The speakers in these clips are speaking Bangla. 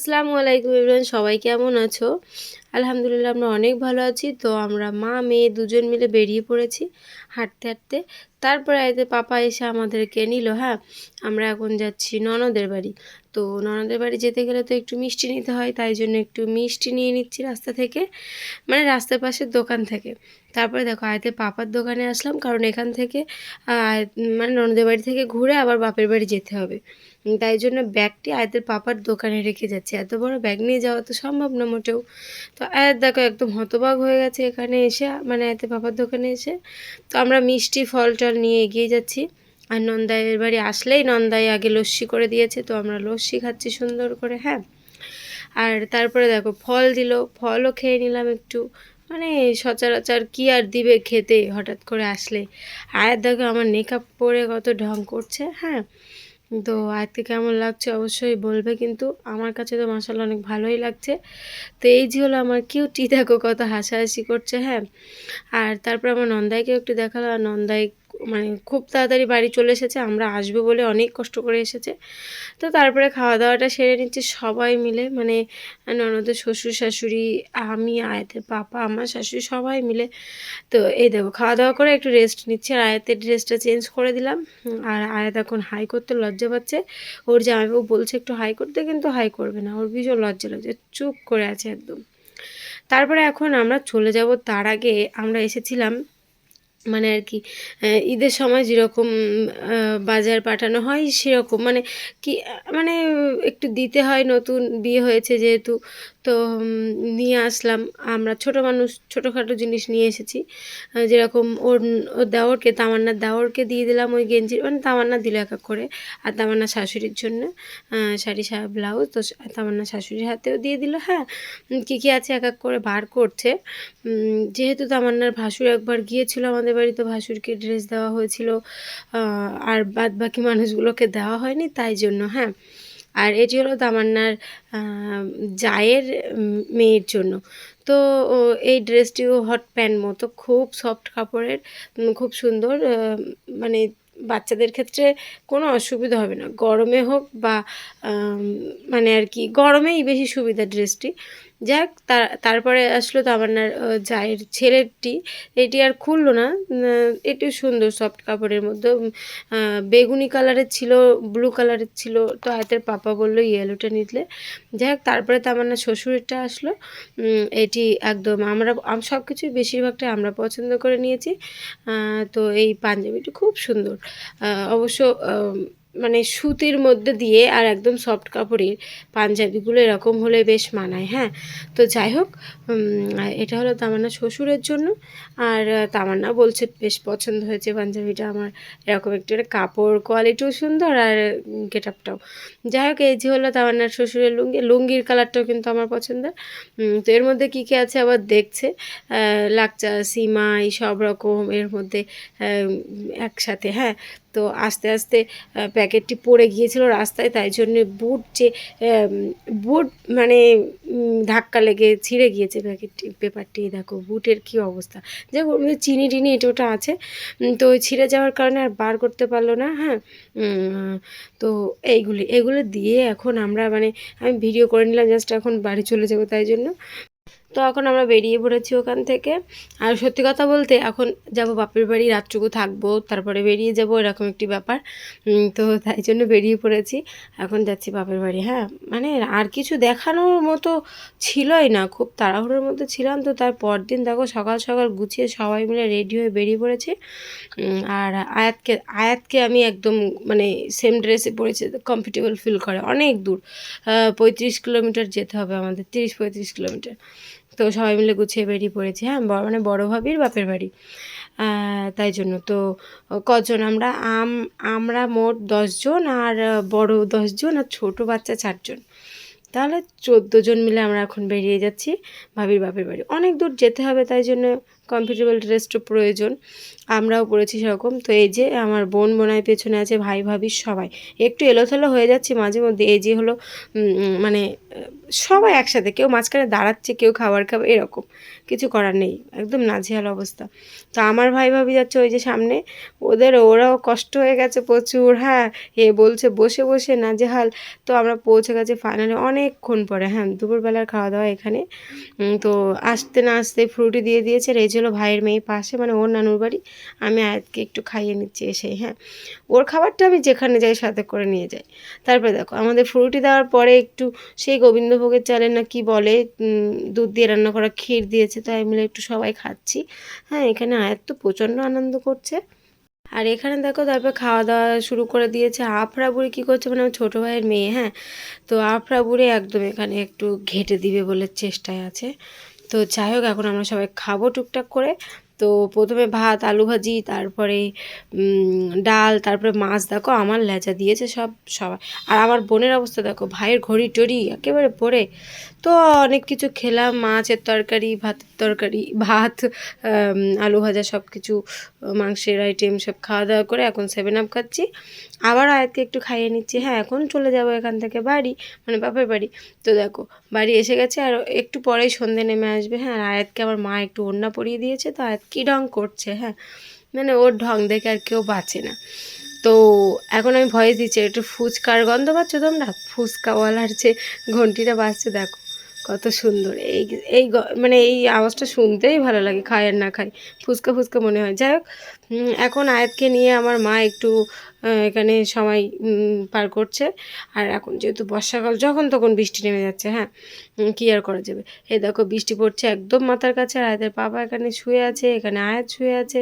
আসসালামু আলাইকুম ইমরান, সবাই কেমন আছো? আলহামদুলিল্লাহ আমরা অনেক ভালো আছি। তো আমরা মা, মেয়ে দুজন মিলে বেরিয়ে পড়েছি হাঁটতে হাঁটতে। তারপরে এতে পাপা এসে আমাদেরকে নিল হ্যাঁ? আমরা এখন যাচ্ছি ননদের বাড়ি। তো ননদের বাড়ি যেতে গেলে তো একটু মিষ্টি নিতে হয়, তাই জন্য একটু মিষ্টি নিয়ে নিচ্ছি রাস্তা থেকে মানে রাস্তার পাশের দোকান থেকে। তারপরে দেখো আয়তে পাপার দোকানে আসলাম, কারণ এখান থেকে মানে ননদের বাড়ি থেকে ঘুরে আবার বাপের বাড়ি যেতে হবে। তাই জন্য ব্যাগটি আয়তের পাপার দোকানে রেখে যাচ্ছি। এত বড় ব্যাগ নিয়ে যাওয়া তো সম্ভব না মোটেও। তো আয়াত দেখো একদম হতবাক হয়ে গেছে এখানে এসে মানে আয়তের পাপার দোকানে এসে। তো আমরা মিষ্টি ফল টল নিয়ে এগিয়ে যাচ্ছি। আর নন্দাইয়ের বাড়ি আসলেই নন্দাই আগে লস্যি করে দিয়েছে, তো আমরা লস্যি খাচ্ছি সুন্দর করে হ্যাঁ। আর তারপরে দেখো ফল দিল, ফলও খেয়ে নিলাম একটু। মানে সচরাচর কি আর দিবে খেতে হঠাৎ করে আসলে? আয়াত দেখো আমার মেকআপ পরে কত ঢং করছে হ্যাঁ? তো আয়াতকে কেমন লাগছে অবশ্যই বলবে, কিন্তু আমার কাছে তো মাসাল্লাহ অনেক ভালোই লাগছে। তো এই যে হলো আমার কিউটি দেখো কত হাসাহাসি করছে হ্যাঁ? আর তারপর আমার নন্দাইকে একটু দেখাল, আর নন্দাই মানে খুব তাড়াতাড়ি বাড়ি চলে এসেছে, আমরা আসব বলে অনেক কষ্ট করে এসেছে। তো তারপরে খাওয়া দাওয়াটা সেরে নিচ্ছি সবাই মিলে মানে ননদের শ্বশুর, শাশুড়ি, আমি, আয়াতের পাপা আমার শাশুড়ি সবাই মিলে। তো এই দেখো খাওয়া দাওয়া করে একটু রেস্ট নিচ্ছি, আর আয়াতের ড্রেসটা চেঞ্জ করে দিলাম। আর আয়াত এখন হাই করতে লজ্জা পাচ্ছে। ওর জামাইবাবু বলছে একটু হাই করতে, কিন্তু হাই করবে না। ওর ভীষণ লজ্জা লাগছে, চুপ করে আছে একদম। তারপরে এখন আমরা চলে যাব, তার আগে আমরা এসেছিলাম মানে আর কি ঈদের সময় যেরকম বাজার পাঠানো হয় সেরকম। মানে কি মানে একটু দিতে হয়, নতুন বিয়ে হয়েছে যেহেতু তো নিয়ে আসলাম। আমরা ছোট মানুষ, ছোটোখাটো জিনিস নিয়ে এসেছি। যেরকম ওর ওর দেওরকে, তামান্নার দেওরকে দিয়ে দিলাম ওই গেঞ্জি। মানে তামান্না দিল এক এক করে। আর তামান্না শাশুড়ির জন্য শাড়ি ব্লাউজ তো তামান্না শাশুড়ির হাতেও দিয়ে দিল। হ্যাঁ কী কী আছে এক এক করে বার করছে। যেহেতু তামান্নার ভাসুর একবার গিয়েছিল আমাদের বাড়িতে, ভাসুরকে ড্রেস দেওয়া হয়েছিল। আর বাদ বাকি মানুষগুলোকে দেওয়া হয়নি, তাই জন্য হ্যাঁ। আর এটি হলো তামান্নার জায়ের মেয়ের জন্য। তো এই ড্রেসটিও হট প্যান্ট মতো, খুব সফট কাপড়ের খুব সুন্দর মানে বাচ্চাদের ক্ষেত্রে কোনো অসুবিধা হবে না। গরমে হোক বা মানে আর কি, গরমেই বেশি সুবিধা ড্রেসটি। যাক তারপরে আসলো তামান্নার আহ, জায়ের ছেলেরটি এটি আর খুললো না এটি সুন্দর সফট কাপড়ের মধ্যে বেগুনি কালারের ছিল ব্লু কালারের ছিল তো হাতের পাপা বলল ইয়েলোটা নিলে যাই হোক তারপরে তামান্না শ্বশুরেরটা আসলো। এটি একদম আমরা সব কিছুই বেশিরভাগটাই আমরা পছন্দ করে নিয়েছি। তো এই পাঞ্জাবিটি খুব সুন্দর। অবশ্য মানে সুতির মধ্যে দিয়ে আর একদম সফট কাপড়ের পাঞ্জাবিগুলো এরকম হলে বেশ মানায় হ্যাঁ? তো যাই হোক এটা হলো তামান্না শ্বশুরের জন্য। আর তামান্না বলছে বেশ পছন্দ হয়েছে পাঞ্জাবিটা আমার। এরকম একটু কাপড় কোয়ালিটিও সুন্দর আর গেট আপটাও যাই হোক, এই যে হলো তামান্নার শ্বশুরের লুঙ্গি। লুঙ্গির কালারটাও কিন্তু আমার পছন্দের। তো এর মধ্যে কী কী আছে আবার দেখছে? লাকচা, সিমাই, সব রকম এর মধ্যে একসাথে হ্যাঁ? তো আস্তে আস্তে প্যাকেটটি পড়ে গিয়েছিল রাস্তায়, তাই জন্য বুট যে বুট মানে ধাক্কা লেগে ছিঁড়ে গিয়েছে প্যাকেটটি, পেপারটি। দেখো, বুটের কি অবস্থা। যে ওর চিনি টিনি এটা ওটা আছে। তো ছিঁড়ে যাওয়ার কারণে আর বার করতে পারল না হ্যাঁ? তো এইগুলি, এগুলো দিয়ে এখন আমরা মানে আমি ভিডিও করে নিলাম জাস্ট এখন বাড়ি চলে যাব, তাই জন্য। তো এখন আমরা বেরিয়ে পড়েছি ওখান থেকে। আর সত্যি কথা বলতে এখন যাব বাপের বাড়ি, রাতটুকু থাকব, তারপরে বেরিয়ে যাব, এরকম একটি ব্যাপার। তো তাই জন্য বেরিয়ে পড়েছি। এখন যাচ্ছি বাপের বাড়ি হ্যাঁ। মানে আর কিছু দেখানোর মতো ছিলই না, খুব তাড়াহুড়োর মধ্যে ছিলাম। তো তার পরদিন দেখো সকাল সকাল গুছিয়ে সবাই মিলে রেডি হয়ে বেরিয়ে পড়েছি। আর আয়াতকে আয়াতকে আমি একদম মানে সেম ড্রেসে পরেছি কমফর্টেবল ফিল করে। অনেক দূর পঁয়ত্রিশ কিলোমিটার যেতে হবে আমাদের, তিরিশ পঁয়ত্রিশ কিলোমিটার। তো সবাই মিলে গুছিয়ে বেরিয়ে পড়েছি। হ্যাঁ মানে বড়ো ভাবির বাপের বাড়ি। তাই জন্য। তো কজন? আমরা, আম, আমরা মোট দশজন আর বড় দশজন আর ছোটো বাচ্চা চারজন তাহলে চোদ্দ জন মিলে আমরা এখন বেরিয়ে যাচ্ছি ভাবির বাপের বাড়ি। অনেক দূর যেতে হবে, তাই জন্য কমফর্টেবল ড্রেস তো প্রয়োজন। আমরাও পরেছি সেরকম। তো এই যে আমার বোন বোনাই পেছনে আছে, ভাই ভাবি সবাই। একটু এলোথেলো হয়ে যাচ্ছে মাঝে মধ্যে। এই যে হলো মানে সবাই একসাথে। কেউ মাঝখানে দাঁড়াচ্ছে, কেউ খাবার খাবে, এরকম। কিছু করার নেই। একদম নাজেহাল অবস্থা। তো আমার ভাই ভাবি যাচ্ছে ওই যে সামনে। ওদের, ওরাও কষ্ট হয়ে গেছে প্রচুর। হ্যাঁ এ বলছে বসে বসে, নাজেহাল। তো আমরা পৌঁছে গেছি ফাইনালি অনেকক্ষণ পরে। হ্যাঁ দুপুরবেলার খাওয়া দাওয়া এখানে। তো আসতে না আসতে ফ্রুটি দিয়ে দিয়েছে। এই ছিল ভাইয়ের মেয়ে পাশে মানে ওর নানুর বাড়ি, আমি আয়াতকে একটু খাইয়ে নিচ্ছি এসে হ্যাঁ। ওর খাবারটা আমি যেখানে যাই সাথে করে নিয়ে যাই। তারপরে দেখো, আমাদের ফ্রুটি দেওয়ার পরে একটু সেই গোবিন্দভোগের চালের না কি বলে দুধ দিয়ে রান্না করা ক্ষীর দিয়েছে তাই মিলে একটু সবাই খাচ্ছি। হ্যাঁ এখানে আয়াত তো প্রচণ্ড আনন্দ করছে। আর এখানে দেখো, তারপর খাওয়া দাওয়া শুরু করে দিয়েছে। আফরা বুড়ি কী করছে মানে আমার ছোটো ভাইয়ের মেয়ে হ্যাঁ। তো আফরা বুড়ি একদম এখানে একটু ঘেটে দিবে বলে চেষ্টায় আছে। তো যাই হোক এখন আমরা সবাই খাব টুকটাক করে। তো প্রথমে ভাত, আলু ভাজি, তারপরে ডাল, তারপরে মাছ। দেখো, আমার লেজা দিয়েছে সব সবাই। আর আমার বোনের অবস্থা দেখো, ভাইয়ের ঘড়ি টড়ি একেবারে পড়ে। তো অনেক কিছু খেলাম, মাছের তরকারি, ভাতের তরকারি, ভাত আলু ভাজা সব কিছু মাংসের আইটেম সব খাওয়া দাওয়া করে এখন সেভেন আপ খাচ্ছি। আবার আয়াতকে একটু খাইয়ে নিচ্ছি। হ্যাঁ এখন চলে যাব এখান থেকে বাড়ি মানে বাপের বাড়ি। তো দেখো, বাড়ি এসে গেছে আর একটু পরেই সন্ধে নেমে আসবে। হ্যাঁ আর আয়াতকে আমার মা একটু ওড়না পরিয়ে দিয়েছে। তো আয়াত কী ঢং করছে হ্যাঁ মানে ওর ঢং দেখে আর কেউ বাঁচে না। তো এখন আমি ভয়েস দিচ্ছি, একটু ফুচকার গন্ধ পাচ্ছ তোমরা? ফুচকাওয়ালার যে ঘন্টিটা বাজছে, দেখো। কত সুন্দর। এই এই মানে এই আওয়াজটা শুনতেই ভালো লাগে, খাই আর না খাই। ফুচকা ফুচকা মনে হয়। যাই হোক এখন আয়াতকে নিয়ে আমার মা একটু এখানে সময় পার করছে। আর এখন যেহেতু বর্ষাকাল, যখন তখন বৃষ্টি নেমে যাচ্ছে হ্যাঁ? কী আর করা যাবে? এই দেখো, বৃষ্টি পড়ছে একদম মাথার কাছে। আর আয়াতের পাপা এখানে শুয়ে আছে, এখানে আয়াত শুয়ে আছে।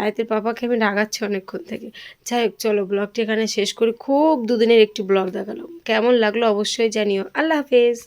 আয়াতের পাপাকে আমি রাগাচ্ছি অনেকক্ষণ থেকে। যাই হোক, চলো, ব্লগটি এখানে শেষ করি। খুব দুদিনের একটি ব্লগ দেখাল। কেমন লাগল অবশ্যই জানিও। আল্লাহ হাফেজ।